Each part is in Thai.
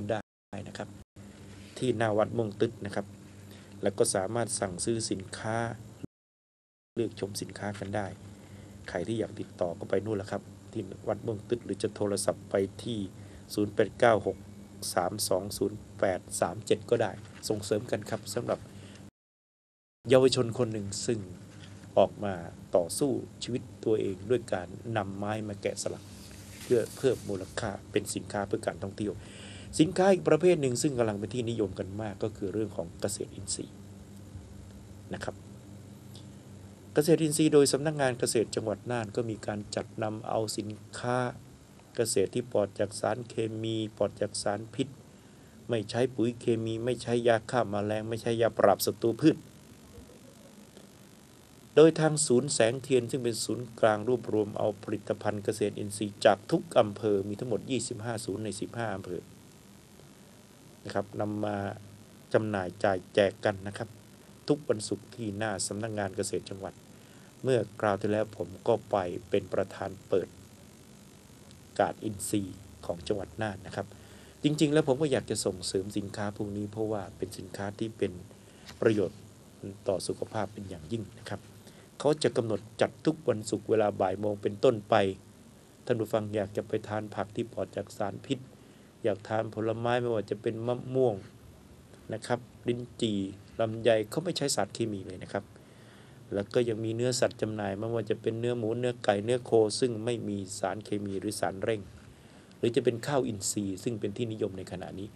นได้นะครับ ที่หน้าวัดมงตึดนะครับ แล้วก็สามารถสั่งซื้อสินค้า เลือกชมสินค้ากันได้ ใครที่อยากติดต่อก็ไปนู่นแหละครับ ที่วัดมืองตึกหรือจะโทรศัพท์ไปที่ 0896 320837 ก็ได้ ส่งเสริมกันครับสำหรับเยาวชนคนหนึ่งซึ่งออกมาต่อสู้ชีวิตตัวเองด้วยการนำไม้มาแกะสลัก เพื่อเพิ่มมูลค่าเป็นสินค้าเพื่อการท่องเที่ยว สินค้าอีกประเภทหนึ่งซึ่งกำลังเป็นที่นิยมกันมากก็คือเรื่องของเกษตรอินทรีย์นะครับ เกษตรอินทรีย์โดยสำนักงงานเกษตรจังหวัดน่านก็มีการจัดนำเอาสินค้าเกษตรที่ปลอดจากสารเคมีปลอดจากสารพิษ ไม่ใช้ปุ๋ยเคมี ไม่ใช้ยาฆ่ามาแมลง ไม่ใช้ยาปราบศัตรูพืช โดยทางศูนย์แสงเทียนซึ่งเป็นศูนย์กลางรวบรวมเอาผลิตภัณฑ์เกษตรอินทรีย์จากทุกอำเภอมีทั้งหมด 25 ศูนย์ใน 15 อำเภอ นะครับนำมาจำหน่ายจ่ายแจกกันนะครับ ทุกวันศุกร์ที่หน้าสำนักงงานเกษตรจังหวัด เมื่อกราวที่แล้วผมก็ไปเป็นประธานเปิด การอินทรีของจังหวัดน่านนะครับ จริง ๆ แล้วผมก็อยากจะส่งเสริมสินค้าพวกนี้เพราะว่าเป็นสินค้าที่เป็นประโยชน์ต่อสุขภาพเป็นอย่างยิ่งนะครับ เขาจะกำหนดจัดทุกวันศุกร์เวลาบ่ายโมงเป็นต้นไป ท่านผู้ฟังอยากจะไปทานผักที่ปลอดจากสารพิษ อยากทานผลไม้ไม่ว่าจะเป็นมะม่วงนะครับลิ้นจี่ลำไยเขาไม่ใช้สารเคมีเลยนะครับ แล้วก็ยังมีเนื้อสัตว์จำหน่ายไม่ว่าจะเป็นเนื้อหมูเนื้อไก่เนื้อโค ซึ่งไม่มีสารเคมีหรือสารเร่ง หรือจะเป็นข้าวอินทรีย์ ซึ่งเป็นที่นิยมในขณะนี้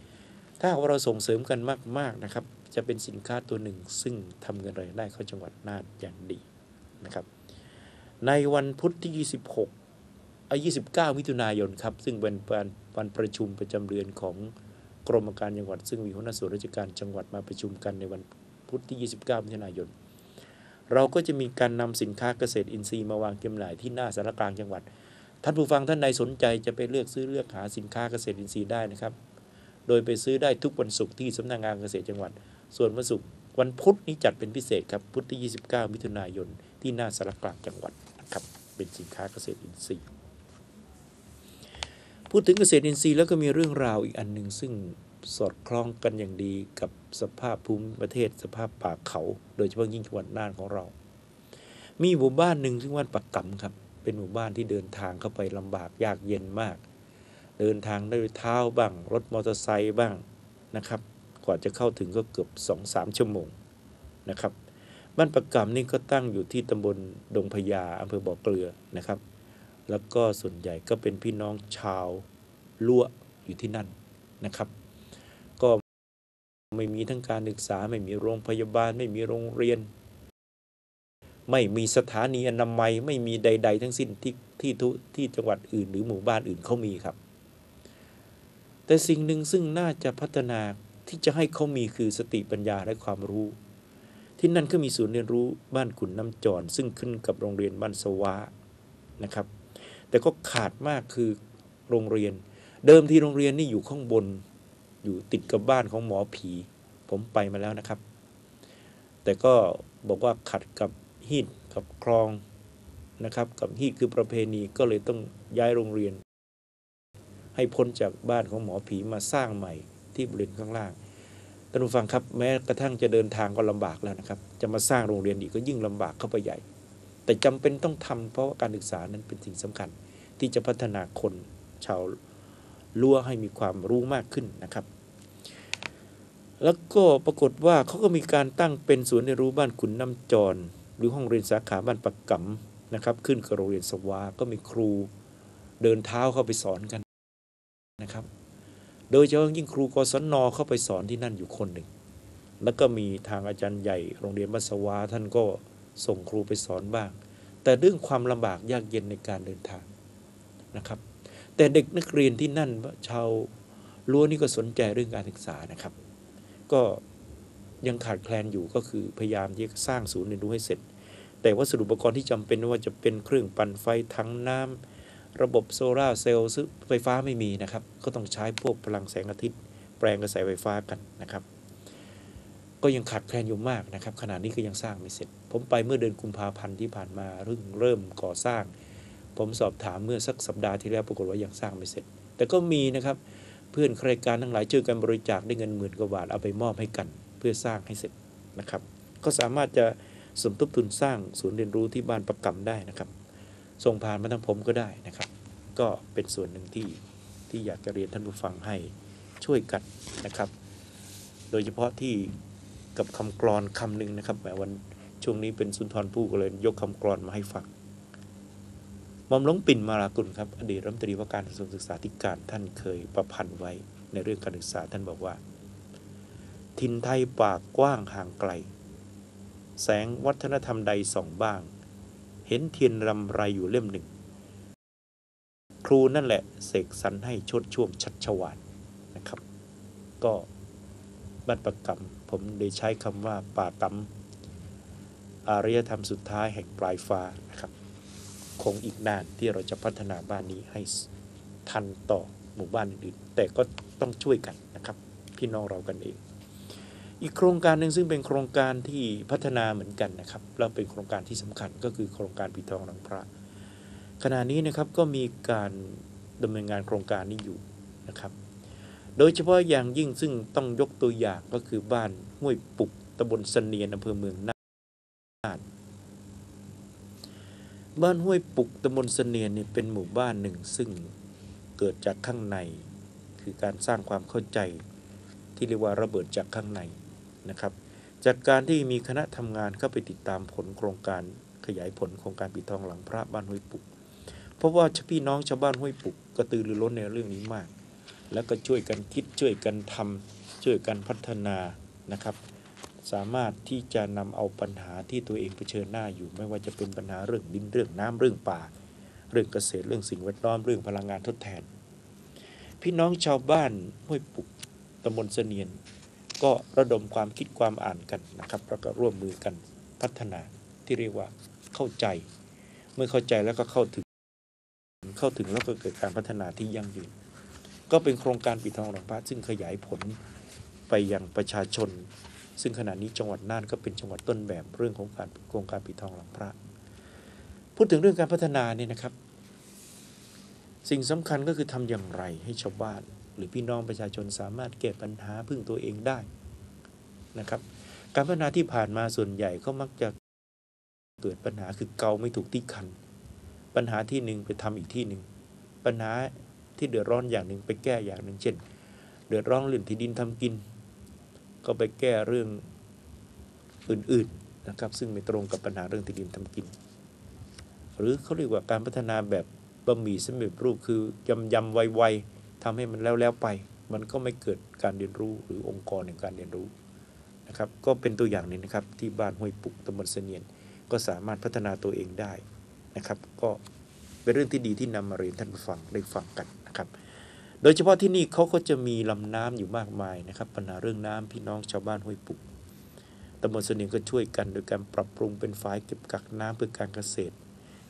ถ้าเราส่งเสริมกันมากๆนะครับ จะเป็นสินค้าตัวหนึ่ง ซึ่งทำเงินรายได้เข้าจังหวัดน่านอย่างดีนะครับในวันพุธที่ 26 29 มิถุนายนครับ ซึ่งเป็นวันวันประชุมประจำเดือนของกรมการจังหวัด ซึ่งมีหัวหน้าส่วนราชการจังหวัดมาประชุมกันในวันพุธที่ 29 มิถุนายน เราก็จะมีการนำสินค้าเกษตรอินทรีย์มาวางจำหน่ายที่หน้าสารกลางจังหวัด ท่านผู้ฟังท่านใดสนใจจะไปเลือกซื้อเลือกหาสินค้าเกษตรอินทรีย์ได้นะครับ โดยไปซื้อได้ทุกวันศุกร์ที่สำนักงานเกษตรจังหวัด ส่วนวันศุกร์วันพุธนี้จัดเป็นพิเศษครับพุธที่ 29 มิถุนายนที่หน้าสารกลางจังหวัดนะครับเป็นสินค้าเกษตรอินทรีย์ พูดถึงเกษตรอินทรีย์แล้วก็มีเรื่องราวอีกอันหนึ่งซึ่งสอดคล้องกันอย่างดีกับสภาพภูมิประเทศสภาพป่าเขา โดยเฉพาะยิ่งจังหวัดน่านของเรา มีหมู่บ้านหนึ่งซึ่งว่าปักกำครับ เป็นหมู่บ้านที่เดินทางเข้าไปลำบากยากเย็นมาก เดินทางด้วยเท้าบ้าง รถมอเตอร์ไซค์บ้างนะครับ กว่าจะเข้าถึงก็เกือบสองสามชั่วโมงนะครับ บ้านปักกำนี่ก็ตั้งอยู่ที่ตำบลดงพญาอำเภอบ่อเกลือนะครับ แล้วก็ส่วนใหญ่ก็เป็นพี่น้องชาวลั่วอยู่ที่นั่นนะครับ ก็ไม่มีทั้งการศึกษาไม่มีโรงพยาบาล ไม่มีโรงเรียน ไม่มีสถานีอนามัยไม่มีใด ๆ ทั้งสิ้นที่ที่ทุที่จังหวัดอื่น หรือหมู่บ้านอื่นเขามีครับ แต่สิ่งหนึ่งซึ่งน่าจะพัฒนาที่จะให้เขามีคือสติปัญญาและความรู้ ที่นั่นก็มีศูนย์เรียนรู้บ้านขุนน้ำจร ซึ่งขึ้นกับโรงเรียนบ้านสวานะครับ แต่ก็ขาดมากคือโรงเรียน เดิมที่โรงเรียนนี่อยู่ข้างบน อยู่ติดกับบ้านของหมอผี ผมไปมาแล้วนะครับ แต่ก็บอกว่าขัดกับฮีดกับคลองนะครับ กับฮีดคือประเพณีก็เลยต้องย้ายโรงเรียน ให้พ้นจากบ้านของหมอผีมาสร้างใหม่ที่บริเวณข้างล่างท่านผู้ฟังครับแม้กระทั่งจะเดินทางก็ลำบากแล้วนะครับ จะมาสร้างโรงเรียนอีกก็ยิ่งลำบากเข้าไปใหญ่ แต่จำเป็นต้องทำเพราะว่าการศึกษานั้นเป็นสิ่งสำคัญ ที่จะพัฒนาคนชาวลัวให้มีความรู้มากขึ้นนะครับ แล้วก็ปรากฏว่าเขาก็มีการตั้งเป็นศูนย์เรียนรู้บ้านขุนน้ำจร หรือห้องเรียนสาขาบ้านปักกำนะครับ ขึ้นกับโรงเรียนสวา ก็มีครูเดินเท้าเข้าไปสอนกันนะครับ โดยเฉพาะยิ่งครูกศนเข้าไปสอนที่นั่นอยู่คนหนึ่ง แล้วก็มีทางอาจารย์ใหญ่โรงเรียนบ้านสวาท่านก็ส่งครูไปสอนบ้าง แต่เรื่องความลำบากยากเย็นในการเดินทางนะครับ แต่เด็กนักเรียนที่นั่นชาวล้วนี่ก็สนใจเรื่องการศึกษานะครับ ก็ยังขาดแคลนอยู่ก็คือพยายามที่จะสร้างศูนย์เรียนรู้ให้เสร็จ แต่วัสดุอุปกรณ์ที่จำเป็นว่าจะเป็นเครื่องปั่นไฟทั้งน้ำระบบโซลาร์เซลล์ซึ่งไฟฟ้าไม่มีนะครับ ก็ต้องใช้พวกพลังแสงอาทิตย์ แปลงกระแสไฟฟ้ากันนะครับ ก็ยังขาดแคลนอยู่มากนะครับขณะนี้ก็ยังสร้างไม่เสร็จ ผมไปเมื่อเดือนกุมภาพันธ์ที่ผ่านมาเริ่มเริ่มก่อสร้าง ผมสอบถามเมื่อสักสัปดาห์ที่แล้วปรากฏว่ายังสร้างไม่เสร็จ แต่ก็มีนะครับเพื่อนใครการทั้งหลายช่วยกันบริจาคได้เงินหมื่นกว่าบาทเอาไปมอบให้กัน เพื่อสร้างให้เสร็จนะครับ ก็สามารถจะสมทบทุนสร้างศูนย์เรียนรู้ที่บ้านประกำได้นะครับ ส่งผ่านมาทางผมก็ได้นะครับ ก็เป็นส่วนหนึ่งที่ที่อยากจะเรียนท่านผู้ฟังให้ช่วยกันนะครับ โดยเฉพาะที่ กับคำกรอนคำหนึ่งนะครับแหมวันช่วงนี้เป็นสุนทรภู่ก็เลยยกคำกรอนมาให้ฟังมอมหลวงปิ่นมารากุลครับอดีตรัฐมนตรีว่าการกระทรวงศึกษาธิการท่านเคยประพันธ์ไว้ในเรื่องการศึกษาท่านบอกว่า ทินไทยปากกว้างห่างไกล แสงวัฒนธรรมใดส่องบ้าง เห็นเทียนรำไรอยู่เล่มหนึ่ง ครูนั่นแหละเสกสรรให้ชดช่วงชัดชวานนะครับ ก็บัตรประกรรม ผมได้ใช้คำว่าป่ากรรมอารยธรรมสุดท้ายแห่งปลายฟ้านะครับคงอีกนานที่เราจะพัฒนาบ้านนี้ให้ทันต่อหมู่บ้านอื่นๆแต่ก็ต้องช่วยกันนะครับ พี่น้องเรากันเอง อีกโครงการหนึ่งซึ่งเป็นโครงการที่พัฒนาเหมือนกันนะครับแล้วเป็นโครงการที่สำคัญก็คือโครงการปิดทองหลังพระ ขณะนี้นะครับก็มีการดำเนินงานโครงการนี้อยู่นะครับ โดยเฉพาะอย่างยิ่งซึ่งต้องยกตัวอย่างก็คือบ้านห้วยปุกตำบลเสนียนอำเภอเมืองน่าน บ้านห้วยปุกตำบลเสนียนเนี่ยเป็นหมู่บ้านหนึ่งซึ่งเกิดจากข้างใน คือการสร้างความเข้าใจที่เรียกว่าระเบิดจากข้างในนะครับ จากการที่มีคณะทำงานเข้าไปติดตามผลโครงการขยายผลโครงการปิดทองหลังพระบ้านห้วยปุก เพราะว่าพี่น้องชาวบ้านห้วยปุกกระตือรือร้นในเรื่องนี้มาก แล้วก็ช่วยกันคิดช่วยกันทำช่วยกันพัฒนานะครับ สามารถที่จะนำเอาปัญหาที่ตัวเองเผชิญหน้าอยู่ ไม่ว่าจะเป็นปัญหาเรื่องดินเรื่องน้ำเรื่องป่า เรื่องเกษตรเรื่องสิ่งแวดล้อมเรื่องพลังงานทดแทน พี่น้องชาวบ้านห้วยปุกตำบลเสนียน ก็ระดมความคิดความอ่านกันนะครับแล้วก็ร่วมมือกันพัฒนาที่เรียกว่าเข้าใจ เมื่อเข้าใจแล้วก็เข้าถึง เข้าถึงแล้วก็เกิดการพัฒนาที่ยั่งยืน ก็เป็นโครงการปิดทองหลังพระซึ่งขยายผลไปยังประชาชน ซึ่งขณะนี้จังหวัดน่านก็เป็นจังหวัดต้นแบบเรื่องของการโครงการปิดทองหลังพระ พูดถึงเรื่องการพัฒนาเนี่ยนะครับ สิ่งสำคัญก็คือทำอย่างไรให้ชาวบ้าน หรือพี่น้องประชาชนสามารถแก้ปัญหาพึ่งตัวเองได้นะครับ การพัฒนาที่ผ่านมาส่วนใหญ่ก็มักจะเกิดปัญหาคือเกาไม่ถูกที่คัน ปัญหาที่หนึ่งไปทำอีกที่หนึ่งปัญหา ที่เดือดร้อนอย่างหนึ่งไปแก้อย่างหนึ่ง เช่น เดือดร้อนเรื่องที่ดินทำกิน ก็ไปแก้เรื่องอื่นๆนะครับซึ่งไม่ตรงกับปัญหาเรื่องที่ดินทำกิน หรือเขาเรียกว่าการพัฒนาแบบบะหมี่สำเร็จรูปคือยำยำไวๆทำให้มันแล้วแล้วไป มันก็ไม่เกิดการเรียนรู้หรือองค์กรในการเรียนรู้นะครับก็เป็นตัวอย่างหนึงนะครับที่บ้านห้วยปุกตำบลเสนียน ก็สามารถพัฒนาตัวเองได้นะครับ ก็เป็นเรื่องที่ดีที่นำมาเรียนท่านฟังได้ฟังกัน นะครับ โดยเฉพาะที่นี่เขาก็จะมีลำน้ำอยู่มากมายนะครับ ปัญหาเรื่องน้ำพี่น้องชาวบ้านห้วยปุกตำบลเสนียนก็ช่วยกันโดยการปรับปรุงเป็นฝายเก็บกักน้ำเพื่อการเกษตร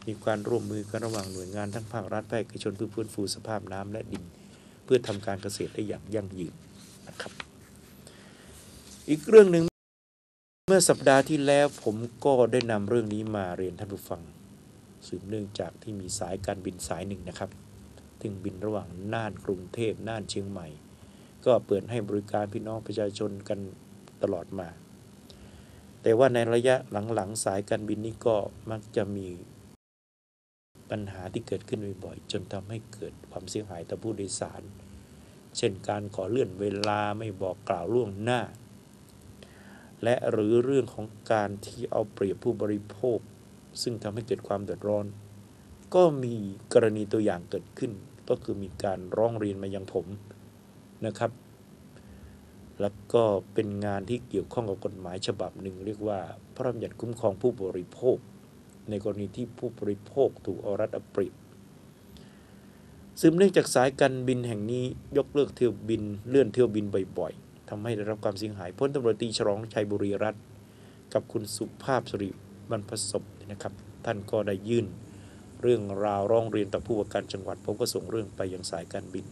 มีการร่วมมือกันระหว่างหน่วยงานทั้งภาครัฐภาคเอกชนเพื่อฟื้นฟูสภาพน้ำและดิน เพื่อทำการเกษตรได้อย่างยั่งยืนนะครับ อีกเรื่องหนึ่งเมื่อสัปดาห์ที่แล้วผมก็ได้นำเรื่องนี้มาเรียนท่านผู้ฟังสืบเนื่องจากที่มีสายการบินสายหนึ่งนะครับ ซึ่งบินระหว่างน่านกรุงเทพน่านเชียงใหม่ ก็เปิดให้บริการพี่น้องประชาชนกันตลอดมา แต่ว่าในระยะหลังๆ สายการบินนี้ก็มักจะมีปัญหาที่เกิดขึ้นบ่อยๆ จนทำให้เกิดความเสียหายต่อผู้โดยสาร เช่นการขอเลื่อนเวลาไม่บอกกล่าวล่วงหน้า และหรือเรื่องของการที่เอาเปรียบผู้บริโภค ซึ่งทำให้เกิดความเดือดร้อน ก็มีกรณีตัวอย่างเกิดขึ้น ก็คือมีการร้องเรียนมายังผมนะครับ แล้วก็เป็นงานที่เกี่ยวข้องกับกฎหมายฉบับหนึ่งเรียกว่า พระราชบัญญัติคุ้มครองผู้บริโภค ในกรณีที่ผู้บริโภคถูกเอารัดเอาเปรียบซึมเนื่องจากสายการบินแห่งนี้ยกเลิกเที่ยวบินเลื่อนเที่ยวบินบ่อยๆทำให้ได้รับความเสียหายพ้นตำรวจตรีฉลองชัยบุรีรัตน์กับคุณสุภาพสริบรรพศพนะครับ ท่านก็ได้ยื่น เรื่องราวร้องเรียนต่อผู้ว่าการจังหวัด ผมก็ส่งเรื่องไปยังสายการบิน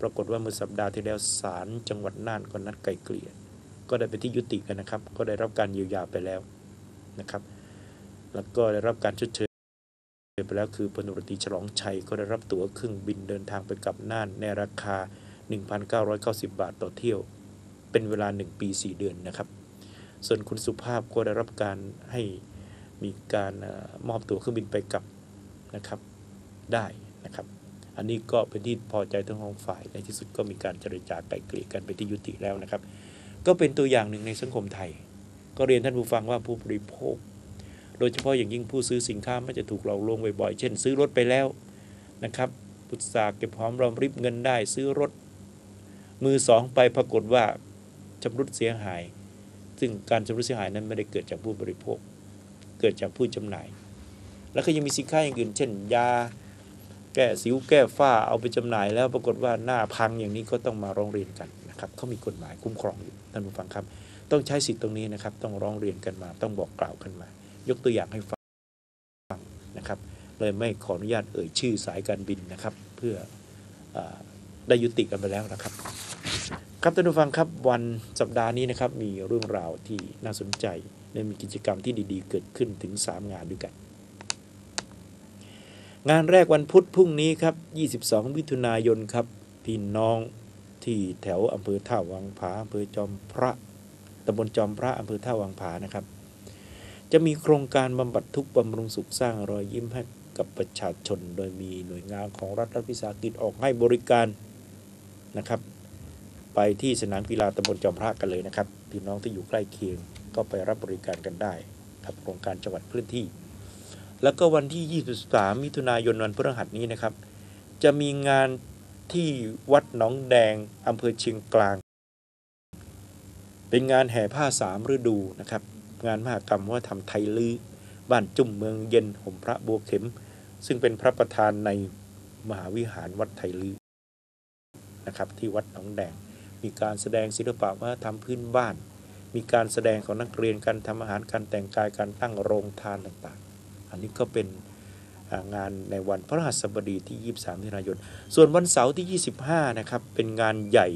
ปรากฏว่าเมื่อสัปดาห์ที่แล้วศาลจังหวัดน่านก็นัดไกลเกลี่ย ก็ได้ไปที่ยุติกันนะครับ ก็ได้รับการเยียวยาไปแล้วนะครับ แล้วก็ได้รับการชดเชยไปแล้วคือพลตรตีฉลองชัยก็ได้รับตั๋วเครื่องบินเดินทางไปกลับน่านในราคา 1,990 บาทต่อเที่ยว เป็นเวลา 1 ปี 4 เดือนนะครับ ส่วนคุณสุภาพก็ได้รับการให้มีการมอบตั๋วเครื่องบินไปกลับ นะครับได้นะครับ อันนี้ก็เป็นที่พอใจทั้งสองฝ่ายในที่สุดก็มีการเจรจาไกลเกลี่ยกันไปที่ยุติแล้วนะครับ ก็เป็นตัวอย่างหนึ่งในสังคมไทย ก็เรียนท่านผู้ฟังว่าผู้บริโภค โดยเฉพาะอย่างยิ่งผู้ซื้อสินค้าไม่จะถูกหลอกลวงบ่อยๆเช่น ซื้อรถไปแล้วนะครับปุตสาเก็บหอมรอมริบเงินได้ ซื้อรถ มือสองไปปรากฏว่าชำรุดเสียหาย ซึ่งการชำรุดเสียหายนั้นไม่ได้เกิดจากผู้บริโภค เกิดจากผู้จำหน่าย แล้วก็ยังมีสินค้าอย่างอื่น เช่น ยา แก้สิวแก้ฝ้าเอาไปจำหน่าย แล้วปรากฏว่าหน้าพังอย่างนี้ก็ต้องมาร้องเรียนกันนะครับเขามีกฎหมายคุ้มครองอยู่ท่านผู้ฟังครับ ต้องใช้สิทธิ์ตรงนี้นะครับ ต้องร้องเรียนกันมา ต้องบอกกล่าวกันมา ยกตัวอย่างให้ฟังนะครับ เลยไม่ขออนุญาตเอ่ยชื่อสายการบินนะครับ เพื่ออได้ยุติกันไปแล้วนะครับ ครับท่านผู้ฟังครับวันสัปดาห์นี้นะครับมีเรื่องราวที่น่าสนใจและมีกิจกรรมที่ดีๆ เกิดขึ้นถึง 3 งานด้วยกัน งานแรกวันพุธพรุ่งนี้ครับ 22 มิถุนายนครับ พี่น้องที่แถวอำเภอท่าวังผาอำเภอจอมพระตำบลจอมพระอำเภอท่าวังผานะครับ จะมีโครงการบำบัดทุกข์บำรุงสุขสร้างรอยยิ้มให้กับประชาชน โดยมีหน่วยงานของรัฐรัฐวิสาหกิจออกให้บริการนะครับ ไปที่สนามกีฬาตำบลจอมพระกันเลยนะครับ พี่น้องที่อยู่ใกล้เคียงก็ไปรับบริการกันได้ครับโครงการจังหวัดพื้นที่ แล้วก็วันที่ 23 มิถุนายนวันพฤหัสนี้นะครับ จะมีงานที่วัดหนองแดงอำเภอเชียงกลาง เป็นงานแห่ผ้าสามฤดูนะครับ งานมหกรรมว่าทำไทยลือบ้านจุ่มเมืองเย็นห่มพระบัวเข็ม ซึ่งเป็นพระประธานในมหาวิหารวัดไทยลือนะครับที่วัดหนองแดง มีการแสดงศิลปะวัฒนธรรมพื้นบ้าน มีการแสดงของนักเรียนการทำอาหารการแต่งกายการตั้งโรงทานต่างๆ นนี้ก็เป็นงานในวันพระรหัสบดีที่ 23มิถุนายน ส่วนวันเสาร์ที่ 25 นะครับ เป็นงานใหญ่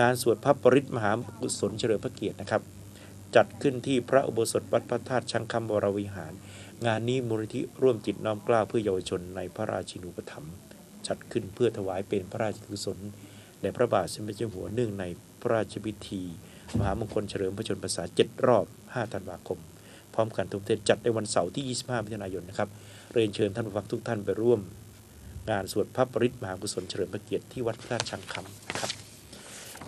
งานสวดพระปริตมหากุศลเฉลิมพระเกียรตินะครับ จัดขึ้นที่พระอุโบสถวัดพระธาตุชังคำวรวิหาร งานนี้มูลนิธิร่วมจิตน้อมกล้าเพื่อเยาวชนในพระราชินูปถัมภ์จัดขึ้นเพื่อถวายเป็นพระราชกุศลแด่พระบาทสมเด็จเจ้าหัวเนื่องในพระราชพิธี มหามงคลเฉลิมพระชนมพรรษา7รอบ 5 ธันวาคม พร้อมกันทุกเทศจัดในวันเสาร์ที่ 25 มิถุนายนนะครับเรียนเชิญท่านผู้ฟังทุกท่านไปร่วม งานสวดพระปริตมหากุศลเฉลิมพระเกียรติที่วัดพระธาตุชังคำนะครับ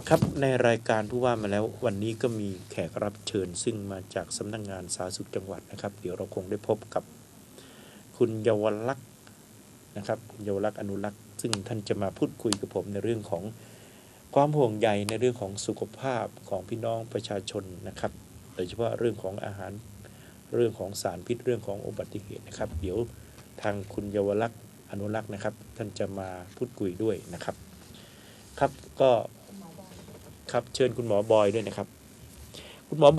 ครับในรายการผู้ว่ามาแล้ววันนี้ก็มีแขกรับเชิญ ซึ่งมาจากสำนักงงานสาธารณสุขจังหวัดนะครับ เดี๋ยวเราคงได้พบกับคุณเยาวลักษณ์นะครับคุณเยาวลักษณ์อนุรักษ์ซึ่งท่านจะมาพูดคุยกับผมในเรื่องของความห่วงใยในเรื่องของสุขภาพของพี่น้องประชาชนนะครับ โดยเฉพาะเรื่องของอาหาร เรื่องของสารพิษเรื่องของอุบัติเหตุนะครับ เดี๋ยวทางคุณเยาวลักษณ์อนุรักษ์นะครับ ท่านจะมาพูดคุยด้วยนะครับ ครับก็ครับเชิญคุณหมอบอยด้วยนะครับ คุณหมอบ